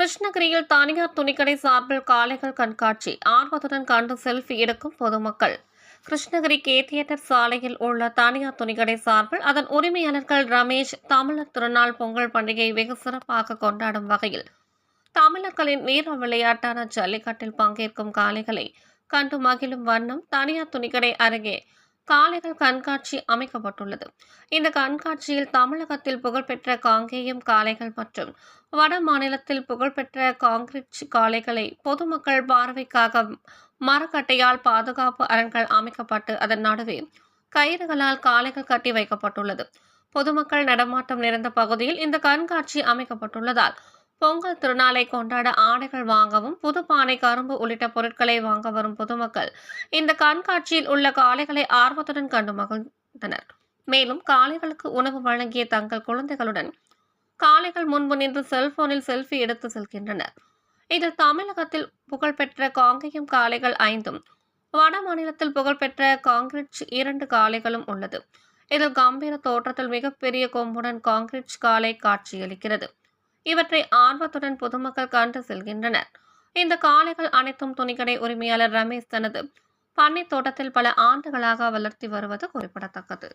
கிருஷ்ணகிரியில் தனியார் துணிக்கடை சார்பில் காளைகள் கண்காட்சி. ஆர்வத்துடன் கண்டு செல்ஃபி எடுக்கும் பொதுமக்கள். கிருஷ்ணகிரி கே தியேட்டர் சாலையில் உள்ள தனியார் துணிக்கடை சார்பில் அதன் உரிமையாளர்கள் ரமேஷ் தமிழர் திருநாள் பொங்கல் பண்டிகையை வெகு சிறப்பாக கொண்டாடும் வகையில் தமிழர்களின் வீர விளையாட்டான ஜல்லிக்கட்டில் பங்கேற்கும் காளைகளை கண்டு மகிழும் வண்ணம் தனியார் துணிக்கடை அருகே காளைகள் கண்காட்சி அமைக்கப்பட்டுள்ளது. இந்த கண்காட்சியில் தமிழகத்தில் புகழ்பெற்ற காங்கேயம் காளைகள் மற்றும் வட மாநிலத்தில் புகழ்பெற்ற காங்கிரீட் காளைகளை பொதுமக்கள் பார்வைக்காக மரக்கட்டையால் பாதுகாப்பு அரண்கள் அமைக்கப்பட்டு அதன் நடுவே கயிறுகளால் காளைகள் கட்டி வைக்கப்பட்டுள்ளது. பொதுமக்கள் நடமாட்டம் நிறைந்த பகுதியில் இந்த கண்காட்சி அமைக்கப்பட்டுள்ளதால் பொங்கல் திருநாளை கொண்டாட ஆடைகள் வாங்கவும் புது பானை கரும்பு உள்ளிட்ட பொருட்களை வாங்க வரும் பொதுமக்கள் இந்த கண்காட்சியில் உள்ள காளைகளை ஆர்வத்துடன் கண்டு மகிழ்ந்தனர். மேலும் காளைகளுக்கு உணவு வழங்கிய தங்கள் குழந்தைகளுடன் காளைகள் முன்பு நின்று செல்போனில் செல்ஃபி எடுத்து செல்கின்றனர். இதில் தமிழகத்தில் புகழ்பெற்ற காங்கேயம் காளைகள் ஐந்தும் வட மாநிலத்தில் புகழ்பெற்ற காங்கிரீட் இரண்டு காளைகளும் உள்ளது. இதில் கம்பீர தோற்றத்தில் மிகப்பெரிய கொம்புடன் காங்கிரீட் காளை காட்சியளிக்கிறது. இவற்றை ஆர்வத்துடன் பொதுமக்கள் கண்டு செல்கின்றனர். இந்த காளைகள் அனைத்தும் துணிக்கடை உரிமையாளர் ரமேஷ் தனது பண்ணை தோட்டத்தில் பல ஆண்டுகளாக வளர்த்தி வருவது குறிப்பிடத்தக்கது.